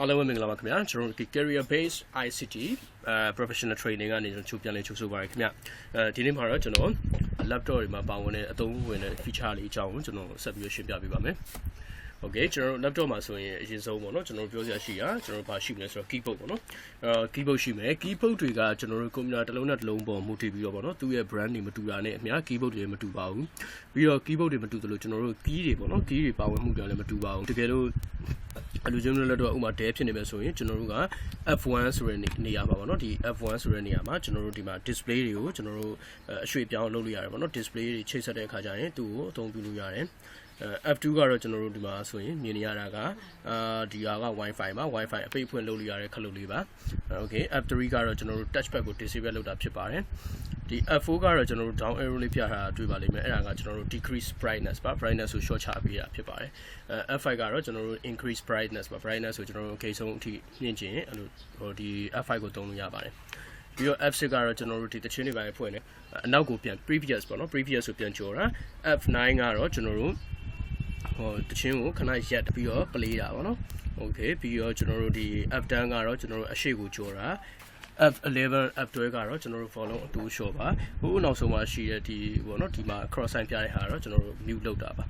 အားလုံးပဲမင်္ဂလာပါခင်ဗျာကျွန်တော်ဒီ career based ICT အဲ professional training ကနေကျွန်တော်ချုပ်ပြန်လေးချုပ်ဆိုပါရခင်ဗျာအဲဒီနေ့မှာတော့ကျွန်တော် laptop တွေမှာပါဝင်တဲ့အသုံးဝင်တဲ့ feature လေးအကြောင်းကိုကျွန်တော်ဆက်ပြီးရှင်းပြပေးပါမယ် okay ကျွန်တော် laptop မှာဆိုရင်အရင်ဆုံးပေါ့နော်ကျွန်တော်ပြောစရာရှိတာကျွန်တော်ဘာရှိမလဲဆိုတော့ keyboard ပေါ့နော်အဲ keyboard ရှိမယ် keyboard တွေကကျွန်တော်တို့ computer တစ်လုံးနဲ့တစ်လုံးပေါ်မူတည်ပြီးတော့ပေါ့နော်သူ့ရဲ့ brand တွေမတူတာနဲ့အများ keyboard တွေမတူပါဘူးပြီးတော့ keyboard တွေမတူသလိုကျွန်တော်တို့ key တွေပေါ့နော် key တွေပါဝင်မှုတွေလည်းမတူပါဘူးတကယ်လို့ အလူချင်းတွေတော့ဥမာ Dell ဖြစ်နေမယ်ဆိုရင်ကျွန်တော်တို့က F1 ဆိုတဲ့နေရာမှာပေါ့နော်ဒီ F1 ဆိုတဲ့နေရာမှာကျွန်တော်တို့ဒီမှာ display တွေကိုကျွန်တော်တို့အရွှေ့ပြောင်းလုပ်လို့ရတယ်ပေါ့နော် display တွေချိတ်ဆက်တဲ့အခါကျရင်သူ့ကိုအသုံးပြုလို့ရတယ်အဲ F2 ကတော့ကျွန်တော်တို့ဒီမှာဆိုရင်မြင်နေရတာကအာဒီဟာက Wi-Fi မှာ Wi-Fi အပိတ်ဖွင့်လုပ်လို့ရတဲ့ခလုတ်လေးပါ Okay F3 ကတော့ကျွန်တော်တို့ touchpad ကို disable လုပ်တာဖြစ်ပါတယ် ဒီ F4 ကတော့ကျွန်တော်တို့ down arrow လေးပြထားတာတွေ့ပါလိမ့်မယ်အဲ့ဒါကကျွန်တော်တို့ decrease brightness ပါ brightness ကို short ချပေးတာဖြစ်ပါတယ်အဲ F5 ကတော့ကျွန်တော်တို့ increase brightness ပါ brightness ကိုကျွန်တော်တို့အကိဆုံးအထိမြင့်ကျင်အဲ့လိုဟိုဒီ F5 ကိုသုံးလို့ရပါတယ်ပြီးတော့ F6 ကတော့ကျွန်တော်တို့ဒီတချင်းတွေပိုင်းဖွင့်နေအနောက်ကိုပြန် previous ပေါ့နော် previous ကိုပြန်ကြော်တာ F9 ကတော့ကျွန်တော်တို့ဟိုတချင်းကိုခဏရက်ပြီးတော့ play တာပေါ့နော် okay ပြီးတော့ကျွန်တော်တို့ဒီ F10 ကတော့ကျွန်တော်တို့အရှိကိုကြော်တာ F11 F12 ကတော့ကျွန်တော်တို့ follow အတူ show ပါဟိုနောက်ဆုံးမှာရှိတဲ့ဒီပေါ့နော်ဒီမှာ cross sign ပြတဲ့ဟာတော့ကျွန်တော်တို့ mute လုပ်တာပါ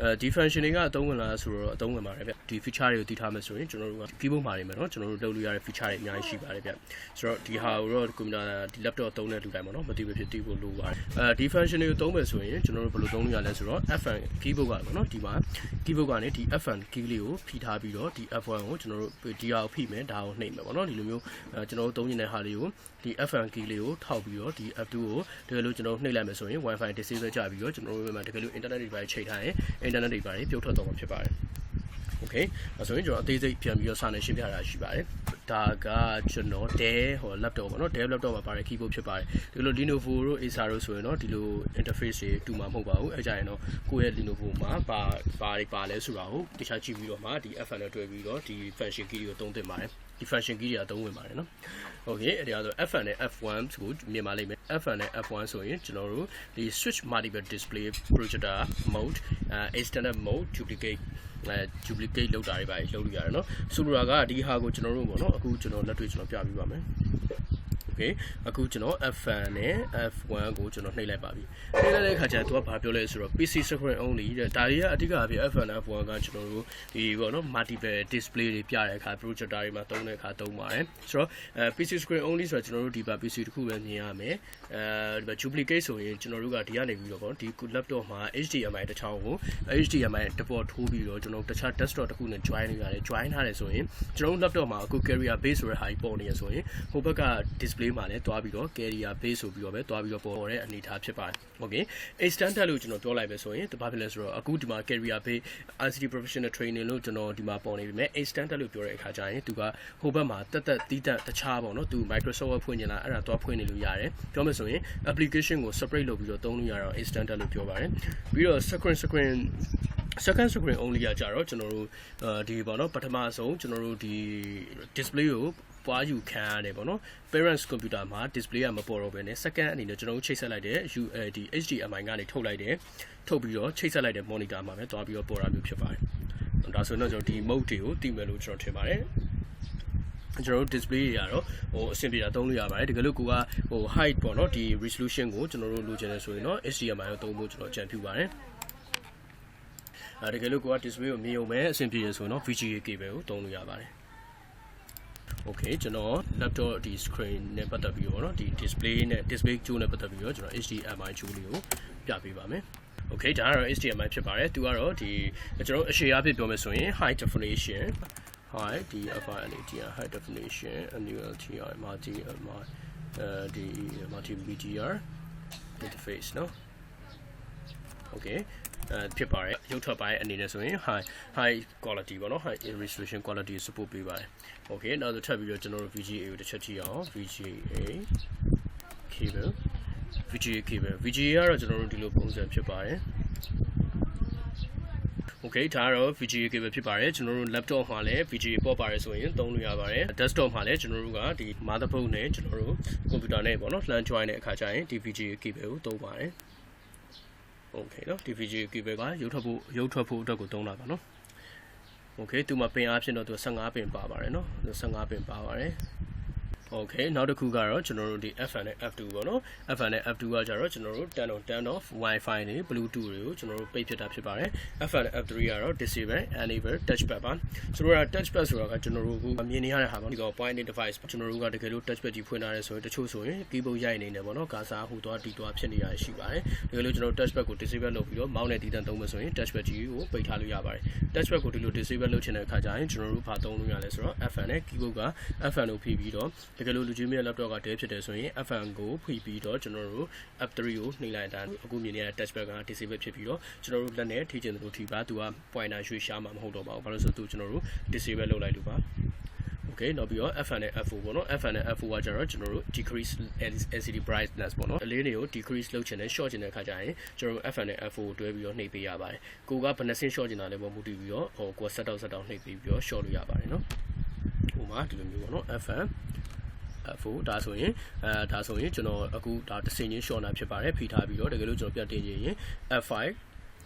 အဲဒီ function တွေကအသုံးဝင်လာဆိုတော့အသုံးဝင်ပါတယ်ဗျဒီ feature တွေကိုတည်ထားမယ်ဆိုရင်ကျွန်တော်တို့က keyboard မှာနေမယ်နော်ကျွန်တော်တို့လုပ်လို့ရတဲ့ feature တွေအများကြီးရှိပါတယ်ဗျဆိုတော့ဒီဟာကိုတော့ computer ဒီ laptop သုံးတဲ့လူတိုင်းပေါ့နော်မသိဘူးဖြစ်တည်ဖို့လိုပါတယ်အဲဒီ function တွေကိုသုံးမယ်ဆိုရင်ကျွန်တော်တို့ဘယ်လိုသုံးလို့ရလဲဆိုတော့ F1 keyboard ကပေါ့နော်ဒီမှာ keyboard ကနေဒီ F1 key လေးကိုဖိထားပြီးတော့ဒီ F1 ကိုကျွန်တော်တို့ဒီဟာကိုဖိမယ်ဒါကိုနှိပ်မယ်ပေါ့နော်ဒီလိုမျိုးအဲကျွန်တော်တို့သုံးနေတဲ့ဟာလေးကိုဒီ FM key လေးကိုထောက်ပြီးတော့ဒီ F2 ကိုတကယ်လို့ကျွန်တော်နှိပ်လိုက်မယ်ဆိုရင် Wi-Fi disable ကြပြီးတော့ကျွန်တော်တို့မှာတကယ်လို့ internet တွေပါချိန်ထားရင် internet တွေပါပြုတ်ထွက်တော့မှာဖြစ်ပါတယ် okay အဲဆိုရင်ကျွန်တော်အသေးစိတ်ပြန်ပြီးတော့စာနေရှင်းပြတာရှိပါတယ်ဒါကကျွန်တော် Dell ဟို laptop ပေါ့နော် Dell laptop မှာပါတဲ့ keyboard ဖြစ်ပါတယ်ဒီလို Lenovo တို့ Acer တို့ဆိုရင်တော့ဒီလို interface တွေတူမှာမဟုတ်ပါဘူးအဲကြရင်တော့ကိုယ့်ရဲ့ Lenovo မှာပါပါတွေပါလဲဆိုတာကိုတခြားကြည့်ပြီးတော့မှဒီ FN နဲ့တွဲပြီးတော့ဒီ function key ကိုသုံးသင့်ပါတယ် ဒီ function key တွေအသုံးဝင်ပါတယ်နော် okay အဲ့ဒါဆို F1 နဲ့ F1 ကိုမြင်ပါလိမ့်မယ် F1 နဲ့ F1 ဆိုရင်ကျွန်တော်တို့ဒီ switch multiple display projector mode uh, external mode duplicate အဲ duplicate လောက်တာတွေပါလေလောက်လို့ရတယ်နော်ဆိုလိုတာကဒီဟာကိုကျွန်တော်တို့ပေါ့နော်အခုကျွန်တော်လက်တွေ့ကျွန်တော်ပြပြပါမယ် okay အခုကျွန်တော် F1 နဲ့ F1 ကိုကျွန်တော်နှိပ်လိုက်ပါပြီနှိပ်လိုက်တဲ့အခါကျတော့သူကဘာပြောလဲဆိုတော့ PC screen only တဲ့ဒါတွေကအဓိကအဖြစ် F1 နဲ့ F1 ကကျွန်တော်တို့ဒီပေါ့နော် multiple display တွေပြတဲ့အခါ projector တွေမှာသုံးတဲ့အခါသုံးပါတယ်ဆိုတော့အဲ PC screen only ဆိုတော့ကျွန်တော်တို့ဒီပါ PC တစ်ခုပဲမြင်ရမယ်အဲဒီမှာ duplicate ဆိုရင်ကျွန်တော်တို့ကဒီကနေပြီးတော့ပေါ့ဒီ laptop မှာ HDMI တစ်ချောင်းကို HDMI တစ်ပေါ်ထိုးပြီးတော့ကျွန်တော်တို့တခြား desktop တစ်ခုနဲ့ join နေရတယ် join ထားတယ်ဆိုရင်ကျွန်တော်တို့ laptop မှာအခု carrier base ဆိုတဲ့ဟာကြီးပေါ်နေရဆိုရင်ဟိုဘက်က display မှာလည်းတွားပြီးတော့ carrier base ဆိုပြီးတော့ပဲတွားပြီးတော့ပေါ်တဲ့အနေအထားဖြစ်ပါတယ်။ Okay extended လို့ကျွန်တော်ပြောလိုက်ပဲဆိုရင်တဘာဖြစ်လဲဆိုတော့အခုဒီမှာ carrier base ICT professional training လို့ကျွန်တော်ဒီမှာပေါ်နေပြီမဲ့ extended လို့ပြောတဲ့အခါကျရင်သူကဟိုဘက်မှာတက်တက်တီးတက်တခြားပေါ့နော်သူ Microsoft ဖွင့်နေတာအဲ့ဒါတွားဖွင့်နေလို့ရတယ်။ပြောမယ်ဆိုရင် application ကို separate လုပ်ပြီးတော့သုံးလို့ရတော့ extended လို့ပြောပါတယ်။ပြီးတော့ screen screen second screen only ကကြတော့ကျွန်တော်တို့ဒီပေါ့နော်ပထမဆုံးကျွန်တော်တို့ဒီ display ကို ပွားယူခံရတယ်ပေါ့နော် parents computer မှာ display ကမပေါ်တော့ဘဲနဲ့ second အနေနဲ့ကျွန်တော်တို့ချိတ်ဆက်လိုက်တဲ့ UAD HDMI ကနေထုတ်လိုက်တယ်ထုတ်ပြီးတော့ချိတ်ဆက်လိုက်တဲ့ monitor မှာပဲတွားပြီးတော့ပေါ်တာမျိုးဖြစ်ပါတယ်ဒါဆိုတော့ကျွန်တော်ဒီ mode တွေကိုတည်မယ်လို့ကျွန်တော်ထင်ပါတယ်ကျွန်တော်တို့ display တွေကတော့ဟိုအဆင်ပြေတာသုံးလို့ရပါတယ်တကယ်လို့ကိုကဟို height ပေါ့နော်ဒီ resolution ကိုကျွန်တော်တို့လိုချင်တယ်ဆိုရင်တော့ HDMI ကိုသုံးဖို့ကျွန်တော်အကြံပြုပါတယ်အဲတကယ်လို့ကိုက display ကိုမြင်ုံပဲအဆင်ပြေရဆိုတော့ VGA cable ကိုသုံးလို့ရပါတယ် okay ကျွန်တော် laptop ဒီ screen နဲ့ပတ်သက်ပြီးတော့เนาะဒီ display နဲ့ display ကျိုးနဲ့ပတ်သက်ပြီးတော့ကျွန်တော် HDMI ကျိုးလေးကိုပြပေးပါမယ် okay ဒါကတော့ HDMI ဖြစ်ပါတယ်သူကတော့ဒီကျွန်တော်အရှေ့အဖြစ်ပြောမယ်ဆိုရင် high definition high DFI LTI high definition NULTI multi အဲဒီ multimedia interface เนาะ okay အဲ ဖြစ်ပါတယ်ရုပ်ထွက်ပိုင်းအနေနဲ့ဆိုရင် high high quality ပေါ့နော် high resolution quality support ပေးပါတယ် okay နောက်ဆိုထပ်ပြီးတော့ကျွန်တော်တို့ VGA ကိုတစ်ချက်ကြည့်အောင် VGA cable VGA cable VGA ကတော့ကျွန်တော်တို့ဒီလိုပုံစံဖြစ်ပါတယ် Okay ဒါကတော့ VGA cable ဖြစ်ပါတယ်ကျွန်တော်တို့ laptop မှာလည်း VGA ပေါ်ပါတယ်ဆိုရင်သုံးလို့ရပါတယ် desktop မှာလည်းကျွန်တော်တို့ကဒီ motherboard နဲ့ကျွန်တော်တို့ computer နဲ့ပေါ့နော် LAN join တဲ့အခါကျရင်ဒီ VGA cable ကိုသုံးပါတယ် okay เนาะ DVG cable ကရုပ်ထွက်ဖို့ရုပ်ထွက်ဖို့အတွက်ကိုသုံးတာပါเนาะ โอเคသူမှာပင်အားဖြင့်တော့သူ15ပင်ပါပါတယ်เนาะသူ15ပင်ပါပါတယ် โอเคနောက်တစ်ခုကတော့ကျွန်တော်တို့ဒီ FN နဲ့ F2 ပေါ့နော် FN နဲ့ F2 ကကြတော့ကျွန်တော်တို့10 on 10 off Wi-Fi တွေ Bluetooth တွေကိုကျွန်တော်တို့ပိတ်ဖြစ်တာဖြစ်ပါတယ် FN နဲ့ F3 ကတော့ disable enable touchpad ပါဆိုတော့ touchpad ဆိုတာကကျွန်တော်တို့အခုမြင်နေရတဲ့ဟာပါဒီတော့ point device ကျွန်တော်တို့ကတကယ်လို့ touchpad ကြီးဖွင့်ထားရဲဆိုရင်တချို့ဆိုရင် keyboard ရိုက်နေတယ်ပေါ့နော်ကာစာဟိုသွားတီသွားဖြစ်နေရရှိပါတယ်တကယ်လို့ကျွန်တော်တို့ touchpad ကို disable လုပ်ပြီးတော့ mouse နဲ့တည်တံ့သုံးမယ်ဆိုရင် touchpad ကြီးကိုပိတ်ထားလို့ရပါတယ် touchpad ကိုဒီလို disable လုပ်ချင်တဲ့အခါကျရင်ကျွန်တော်တို့ဘာသုံးလို့ရလဲဆိုတော့ FN နဲ့ keyboard က FN ကိုဖိပြီးတော့ တကယ်လို့လူကြီးမြတ် laptop က dead ဖြစ်တယ်ဆိုရင် F1 ကိုဖိပြီးတော့ကျွန်တော်တို့ F3 ကိုနှိပ်လိုက်တာအခုမြင်နေရတဲ့ touch pad က disable ဖြစ်ပြီးတော့ကျွန်တော်တို့လက်နဲ့ထိချင်သလိုထိပါသူက pointer ရွှေ့ရှားမှာမဟုတ်တော့ပါဘူးဘာလို့ဆိုတော့သူကျွန်တော်တို့ disable လုပ်လိုက်လို့ပါ okay နောက်ပြီးတော့ F1 နဲ့ F4 ပေါ့နော် F1 နဲ့ F4 ကကျတော့ကျွန်တော်တို့ decrease LCD brightness ပေါ့နော်အလေးတွေကို decrease လုပ်ချင်တယ် short ချင်တဲ့အခါကျရင်ကျွန်တော်တို့ F1 နဲ့ F4 ကိုတွဲပြီးတော့နှိပ်ပေးရပါတယ်ကိုကဘယ်နှစင်း short ချင်တာလဲပေါ့မူတည်ပြီးတော့ဟိုကိုက set out set out နှိပ်ပေးပြီးတော့ short လုပ်ရပါတယ်နော်ဟိုမှာဒီလိုမျိုးပေါ့နော် F1 4ဒါဆိုရင်အဲဒါဆိုရင်ကျွန်တော်အခုဒါတစ်စင်ချင်း short နာဖြစ်ပါတယ်ဖိထားပြီးတော့တကယ်လို့ကျွန်တော်ပြန်တင်ရင် F5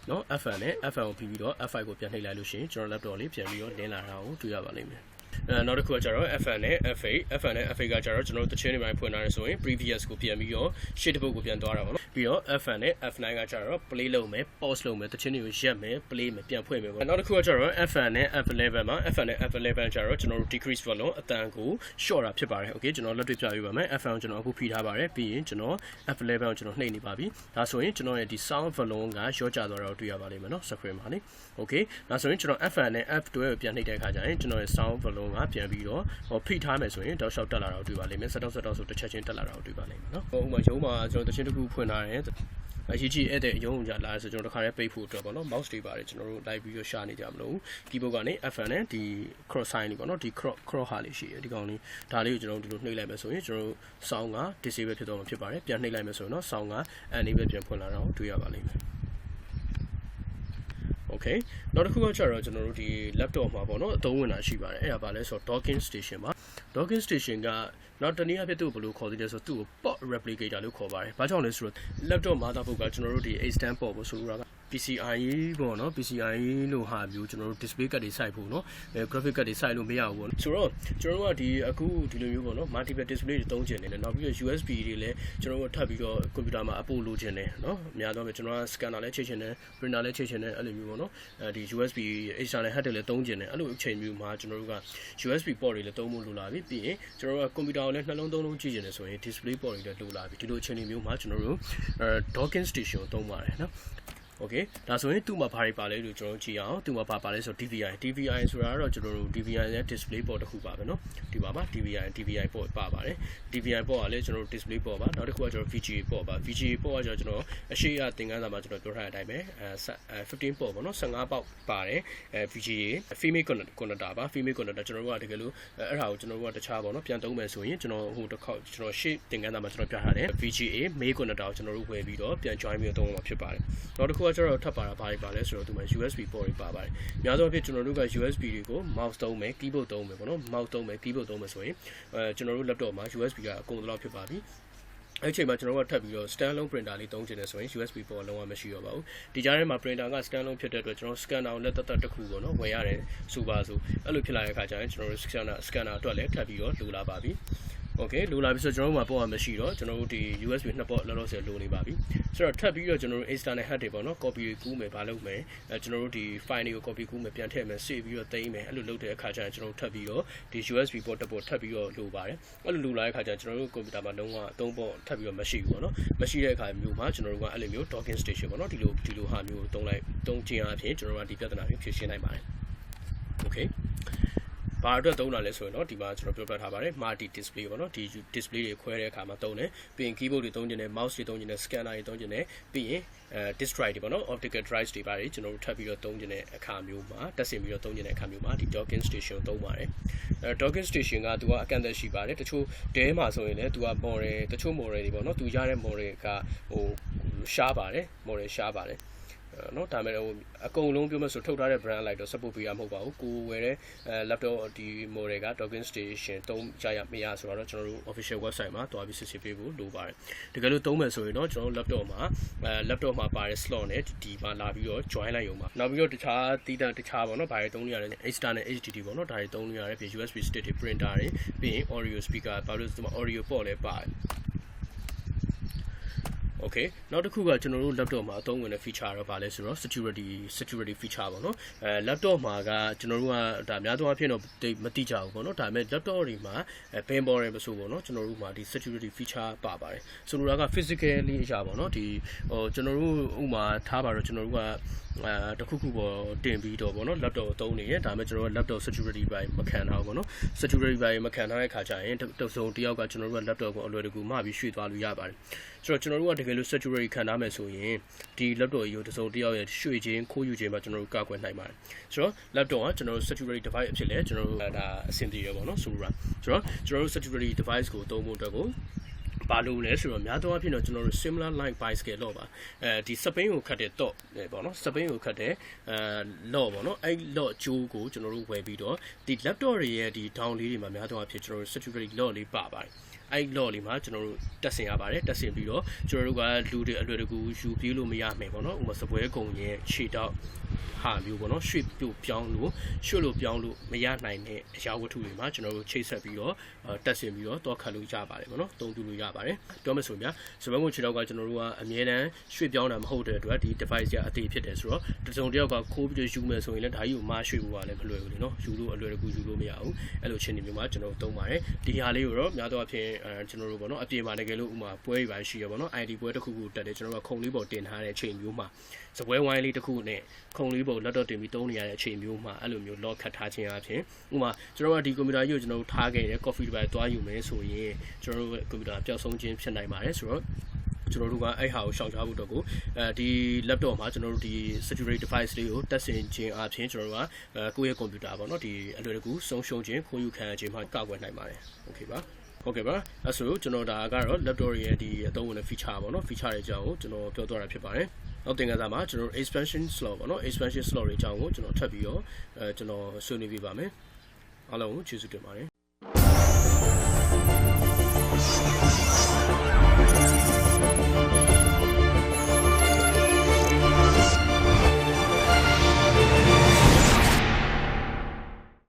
နော် F1 နဲ့ F1 ကိုပြီးပြီးတော့ F5 ကိုပြန်နှိပ်လိုက်လို့ရှိရင်ကျွန်တော် laptop လေးပြန်ပြီးတော့လင်းလာတာကိုတွေ့ရပါလိမ့်မယ် အဲနောက်တစ်ခုကကျတော့ FN နဲ့ F8 FN နဲ့ F8 ကကျတော့ကျွန်တော်တို့တချင်းတွေပိုင်းဖွင့်ထားရဆိုရင် previous ကိုပြန်ပြီးတော့ရှေ့တစ်ပုတ်ကိုပြန်သွားတာပေါ့နော်ပြီးတော့ FN နဲ့ F9 ကကျတော့ play လုပ်မယ် pause လုပ်မယ်တချင်းတွေကိုရက်မယ် play မယ်ပြန်ဖွင့်မယ်ပေါ့နောက်တစ်ခုကကျတော့ FN နဲ့ F11 မှာ FN နဲ့ F11 ကျတော့ကျွန်တော်တို့ decrease volume အတန်ကို short တာဖြစ်ပါတယ် okay ကျွန်တော်လက်တွေ့ပြပေးပါမယ် FN ကိုကျွန်တော်အခုဖိထားပါတယ်ပြီးရင်ကျွန်တော် F11 ကိုကျွန်တော်နှိပ်နေပါပြီဒါဆိုရင်ကျွန်တော်ရဲ့ဒီ sound volume က short ကျသွားတာကိုတွေ့ရပါလိမ့်မယ်နော် screen မှာလေ okay ဒါဆိုရင်ကျွန်တော် FN နဲ့ F12 ကိုပြန်နှိပ်တဲ့အခါကျရင်ကျွန်တော်ရဲ့ sound volume ကပြန်ပြီးတော့ဟောဖိထားမယ်ဆိုရင်တောက်လျှောက်တက်လာတာကိုတွေ့ပါလိမ့်မယ်ဆက်တော့ဆက်တော့ဆိုတစ်ချက်ချင်းတက်လာတာကိုတွေ့ပါလိမ့်မယ်နော်ဟိုမှာရုံးမှာကျွန်တော်တချင်းတစ်ခုဖွင့်ထားတယ်အရေးကြီးအဲ့တဲ့ရုံးကြလာဆိုကျွန်တော်တခါတည်းပိတ်ဖို့အတွက်ပေါ့နော် mouse တွေပါတယ်ကျွန်တော်တို့ live ပြီးတော့ရှာနေကြမလို့ keyboard ကနေ FN နဲ့ဒီ cross sign တွေပေါ့နော်ဒီ cross cross ဟာလေးရှိတယ်ဒီကောင်လေးဒါလေးကိုကျွန်တော်တို့ဒီလိုနှိပ်လိုက်မယ်ဆိုရင်ကျွန်တော်တို့ sound က disable ဖြစ်တော့မှာဖြစ်ပါတယ်ပြန်နှိပ်လိုက်မယ်ဆိုရင်တော့ sound က enable ပြန်ဖွင့်လာတာကိုတွေ့ရပါလိမ့်မယ် okay နောက်တစ်ခုကကျတော့ကျွန်တော်တို့ဒီ laptop မှာပေါ့နော်အသုံးဝင်တာရှိပါတယ်အဲ့ဒါပါလဲဆိုတော့ docking station ပါ docking station ကနောက်တနည်းအားဖြင့်သူ့ကိုဘယ်လိုခေါ်သေးလဲဆိုတော့သူ့ကို port replicator လို့ခေါ်ပါတယ်။ဘာကြောင့်လဲဆိုတော့ laptop motherboard ကကျွန်တော်တို့ဒီ extend port ကိုဆိုလိုတာက PCI ပေါ့နော် PCI လို့ဟာမျိုးကျွန်တော်တို့ display card တွေစိုက်ဖို့နော်အဲ graphic card တွေစိုက်လို့မရဘူးပေါ့ဆိုတော့ကျွန်တော်တို့ကဒီအခုဒီလိုမျိုးပေါ့နော် multiple display တွေသုံးကျင်နေတယ်နောက်ပြီးတော့ USB တွေလည်းကျွန်တော်တို့ထပ်ပြီးတော့ computer မှာအပို့လိုချင်တယ်နော်အများတော့ကျွန်တော်က scanner လည်းချိန်ချင်တယ် printer လည်းချိန်ချင်တယ်အဲ့လိုမျိုးပေါ့နော်အဲဒီ USB external hard တွေလည်းသုံးကျင်တယ်အဲ့လိုအချိန်မျိုးမှာကျွန်တော်တို့က USB port တွေလည်းသုံးဖို့လိုလာပြီပြီးရင်ကျွန်တော်တို့က computer ကိုလည်းနှလုံးသုံးလုံးကြည့်ချင်တယ်ဆိုရင် display port တွေလည်းလိုလာပြီဒီလိုအချိန်မျိုးမှာကျွန်တော်တို့အဲ docking station ကိုသုံးပါတယ်နော် okay ဒါဆိုရင်သူ့မှာဘာတွေပါလဲလို့ကျွန်တော်ကြည့်အောင်သူ့မှာဘာပါလဲဆိုတော့ DVI DVI ဆိုတာကတော့ကျွန်တော်တို့ DVI ရဲ့ display port တစ်ခုပါပဲเนาะဒီပါပါ DVI DVI port ပါပါတယ် DVI port ကလည်းကျွန်တော်တို့ display port ပါနောက်တစ်ခုကကျွန်တော် VGA port ပါ VGA port ကကျွန်တော်အရှိအသင်ခန်းစာမှာကျွန်တော်ပြောထားတဲ့အတိုင်းပဲအဲ15 port ပေါ့เนาะ15ပေါက်ပါတယ်အဲ VGA female connector ပါ female connector ကျွန်တော်တို့ကတကယ်လို့အဲ့ဒါကိုကျွန်တော်တို့ကတခြားပေါ့เนาะပြန်သုံးမယ်ဆိုရင်ကျွန်တော်ဟိုတစ်ခေါက်ကျွန်တော်ရှေ့သင်ခန်းစာမှာကျွန်တော်ပြထားတယ် VGA male connector ကိုကျွန်တော်တို့ဝယ်ပြီးတော့ပြန် join ပြီးတော့သုံးမှာဖြစ်ပါတယ်နောက်တစ်ခု ကကျတော့ထပ်ပါတာဘာတွေပါလဲဆိုတော့ဒီမှာ USB port တွေပါပါတယ်။များသောအားဖြင့်ကျွန်တော်တို့က USB တွေကို mouse သုံးမယ် keyboard သုံးမယ်ပေါ့နော် mouse သုံးမယ် keyboard သုံးမယ်ဆိုရင်အဲကျွန်တော်တို့ laptop မှာ USB ကအကုန်လုံးဖြစ်ပါပြီ။အဲ့ချိန်မှာကျွန်တော်တို့ကထပ်ပြီးတော့ standalone printer လေးသုံးချင်တယ်ဆိုရင် USB port လုံးဝမရှိတော့ပါဘူးဒီကြားထဲမှာ printer က standalone ဖြစ်တဲ့အတွက်ကျွန်တော် scanner ကိုလက်သက်သက်တစ်ခုပေါ့နော်ဝယ်ရတယ်ဆိုပါဆိုအဲ့လိုဖြစ်လာတဲ့အခါကျရင်ကျွန်တော်တို့ scanner scanner အတွက်လည်းထပ်ပြီးတော့လိုလာပါပြီ okay လိုလာပြီဆိုတော့ကျွန်တော်တို့မှာပေါ့ရမရှိတော့ကျွန်တော်တို့ဒီ USB နှစ်ပေါ့လောလောဆယ်လိုနေပါပြီဆိုတော့ထပ်ပြီးတော့ကျွန်တော်တို့ external hard တွေပေါ့နော် copy ကူးမယ်ဘာလုပ်မယ်အဲကျွန်တော်တို့ဒီ file တွေကို copy ကူးမယ်ပြန်ထည့်မယ် save ပြီးတော့သိမ်းမယ်အဲ့လိုလုပ်တဲ့အခါကျရင်ကျွန်တော်တို့ထပ်ပြီးတော့ဒီ USB port တစ်ပေါ့ထပ်ပြီးတော့လိုပါတယ်အဲ့လိုလိုလာတဲ့အခါကျရင်ကျွန်တော်တို့ computer မှာလုံးဝအသုံးပေါ့ထပ်ပြီးတော့မရှိဘူးပေါ့နော်မရှိတဲ့အခါမျိုးမှာကျွန်တော်တို့ကအဲ့လိုမျိုး docking station ပေါ့နော်ဒီလိုဒီလိုဟာမျိုးသုံးလိုက်သုံးခြင်းအပြင်ကျွန်တော်တို့ကဒီပြဿနာကိုဖြေရှင်းနိုင်ပါတယ် okay ဘာအတွက်သုံးတာလဲဆိုရင်တော့ဒီမှာကျွန်တော်ပြောပြထားပါတယ် multi display ပေါ့နော်ဒီ display တွေခွဲတဲ့အခါမှာသုံးတယ်ပြီးရင် keyboard တွေသုံးခြင်းနဲ့ mouse တွေသုံးခြင်းနဲ့ scanner တွေသုံးခြင်းနဲ့ပြီးရင်အဲ disk drive တွေပေါ့နော် optical drive တွေပါတယ်ကျွန်တော်တို့ထပ်ပြီးတော့သုံးခြင်းတဲ့အခါမျိုးမှာတက်ဆင်ပြီးတော့သုံးခြင်းတဲ့အခါမျိုးမှာဒီ docking station သုံးပါတယ်အဲ docking station ကသူကအကန့်အသတ်ရှိပါတယ်တချို့တဲမှာဆိုရင်လည်းသူက model တချို့ model တွေပေါ့နော်သူရတဲ့ model ကဟိုရှားပါတယ် model ရှားပါတယ် နော်ဒါမဲ့ဟိုအကုန်လုံးပြောမယ်ဆိုထုတ်ထားတဲ့ brand လိုက်တော့ support ပေးရမဟုတ်ပါဘူးကိုဝယ်တဲ့ laptop ဒီ model က token station သုံးကြရမရဆိုတော့ကျွန်တော်တို့ official website မှာတွားပြီးစစ်ဆေးပေးဖို့လိုပါတယ်တကယ်လို့သုံးမယ်ဆိုရင်တော့ကျွန်တော်တို့ laptop မှာ laptop မှာပါတဲ့ slot နဲ့ဒီမှာလာပြီးတော့ join လိုက်ရုံပါနောက်ပြီးတော့တခြားတီးတန့်တခြားပေါ့နော်ဘာတွေသုံးနေရလဲ external HDD ပေါ့နော်ဒါတွေသုံးနေရတယ်ပြီး USB stick တွေ printer တွေပြီးရင် audio speaker ဘာလို့ဒီမှာ audio port လည်းပါတယ် Okay နောက်တစ်ခုကကျွန်တော်တို့ laptop မှာအသုံးဝင်တဲ့ feature တော့ဗာလဲဆိုတော့ security security feature ပေါ့နော်အဲ laptop မှာကကျွန်တော်တို့ကဒါများသောအားဖြင့်တော့တိတ်မတိကြဘူးပေါ့နော်ဒါပေမဲ့ laptop တွေမှာအဲ pen board တွေမဆိုပေါ့နော်ကျွန်တော်တို့မှာဒီ security feature ပါပါတယ်ဆိုလိုတာက physically အရာပေါ့နော်ဒီဟိုကျွန်တော်တို့ဥမာထားပါတော့ကျွန်တော်တို့က အဲတခုခုပေါ်တင်ပြီးတော့ပေါ့နော် laptop ကိုသုံးနေရဒါပေမဲ့ကျွန်တော်တို့ laptop security ဘိုင်မခံထားဘူးပေါ့နော် security ဘိုင်မခံထားတဲ့ခါကျရင်တုံစုံတယောက်ကကျွန်တော်တို့က laptop ကိုအလွယ်တကူမှပြီးရွှေ့သွားလို့ရပါတယ်ဆိုတော့ကျွန်တော်တို့ကတကယ်လို့ security ခံထားမယ်ဆိုရင်ဒီ laptop ကြီးကိုတစုံတယောက်ရဲ့ရွှေ့ခြင်းခိုးယူခြင်းမှာကျွန်တော်တို့ကာကွယ်နိုင်ပါတယ်ဆိုတော့ laptop ကကျွန်တော်တို့ security device အဖြစ်လဲကျွန်တော်တို့ဒါအဆင်ပြေရပါတော့ဆိုလိုတာဆိုတော့ကျွန်တော်တို့ security device ကိုသုံးဖို့အတွက်ကို ဘာလို့လဲဆိုတော့များသောအားဖြင့်တော့ကျွန်တော်တို့ similar line by scale တော့ပါအဲဒီစပိန်ကိုခတ်တဲ့ dot ပေါ့နော်စပိန်ကိုခတ်တဲ့အဲ law ပေါ့နော်အဲ့ law ဂျိုးကိုကျွန်တော်တို့ဝယ်ပြီးတော့ဒီ laptop တွေရဲ့ဒီ down လေးတွေမှာများသောအားဖြင့်ကျွန်တော်တို့ security law လေးပါပါတယ်အဲ့ law လေးမှာကျွန်တော်တို့တက်ဆင်ရပါတယ်တက်ဆင်ပြီးတော့ကျွန်တော်တို့ကလူတွေအလွယ်တကူယူပြေးလို့မရမယ်ပေါ့နော်ဥပမာစပွဲကုံရဲ့ခြေတောက် ဟာမျိုးပေါ့နော်ရွှေ့ပြပြောင်းလို့ရွှေ့လို့ပြောင်းလို့မရနိုင်တဲ့အရာဝတ္ထုတွေမှာကျွန်တော်တို့ချိတ်ဆက်ပြီးတော့တက်ဆင်ပြီးတော့တောက်ခတ်လို့ရပါတယ်ပေါ့နော်တုံးပြလို့ရပါတယ်ပြောမယ်ဆိုရင်စပွဲကုံခြေတောက်ကကျွန်တော်တို့ကအမြဲတမ်းရွှေ့ပြောင်းတာမဟုတ်တဲ့အတွက်ဒီ device ကအသေးဖြစ်တယ်ဆိုတော့တစုံတစ်ယောက်ကခိုးပြီးယူမယ်ဆိုရင်လည်းဒါကြီးကိုမရွှေ့ဖို့ကလည်းမလွယ်ဘူးလေနော်ယူလို့အလွယ်တကူယူလို့မရဘူးအဲ့လိုချင်းနေမျိုးမှာကျွန်တော်တို့သုံးပါတယ်ဒီဟာလေးကိုတော့များသောအားဖြင့်အဲကျွန်တော်တို့ပေါ့နော်အပြင်မှာတကယ်လို့ဥမာပွဲတွေပါရှိရပေါ့နော် ID ပွဲတစ်ခုခုတက်တယ်ကျွန်တော်တို့ကခုံလေးပေါ်တင်ထားတဲ့အချိန်မျိုးမှာစပွဲဝိုင်းလေးတစ်ခုနဲ့ခုံလေးပုံလေးပုံ laptop တင်ပြီးသုံးနေရတဲ့အချိန်မျိုးမှာအဲ့လိုမျိုး lock ခတ်ထားခြင်းအပြင်ဥပမာကျွန်တော်ကဒီကွန်ပျူတာကြီးကိုကျွန်တော်ထားခဲ့တဲ့ coffee တစ်ပတ်သွားယူမယ်ဆိုရင်ကျွန်တော်တို့ကွန်ပျူတာပျောက်ဆုံးခြင်းဖြစ်နိုင်ပါတယ်ဆိုတော့ကျွန်တော်တို့ကအဲ့ဟာကိုရှောင်ရှားဖို့အတွက်ကိုအဲဒီ laptop မှာကျွန်တော်တို့ဒီ security device လေးကိုတက်ဆင်ခြင်းအပြင်ကျွန်တော်တို့ကကိုယ့်ရဲ့ computer ပေါ့နော်ဒီအလွယ်တကူဆုံးရှုံးခြင်းခိုးယူခံရခြင်းမှာကာကွယ်နိုင်ပါတယ် okay ပါဟုတ်ကဲ့ပါအဲ့ဆိုကျွန်တော်ဒါကတော့ laptop ရဲ့ဒီအသုံးဝင်တဲ့ feature ပေါ့နော် feature တွေအကြောင်းကိုကျွန်တော်ပြောသွားတာဖြစ်ပါတယ် နောက်သင်ခန်းစာမှာကျွန်တော် expansion slot ပေါ့နော် expansion slot တွေအကြောင်းကိုကျွန်တော်ထပ်ပြီးတော့အဲကျွန်တော်ဆွေးနွေးပြပါမယ်အားလုံးကိုကျေးဇူးတင်ပါတယ်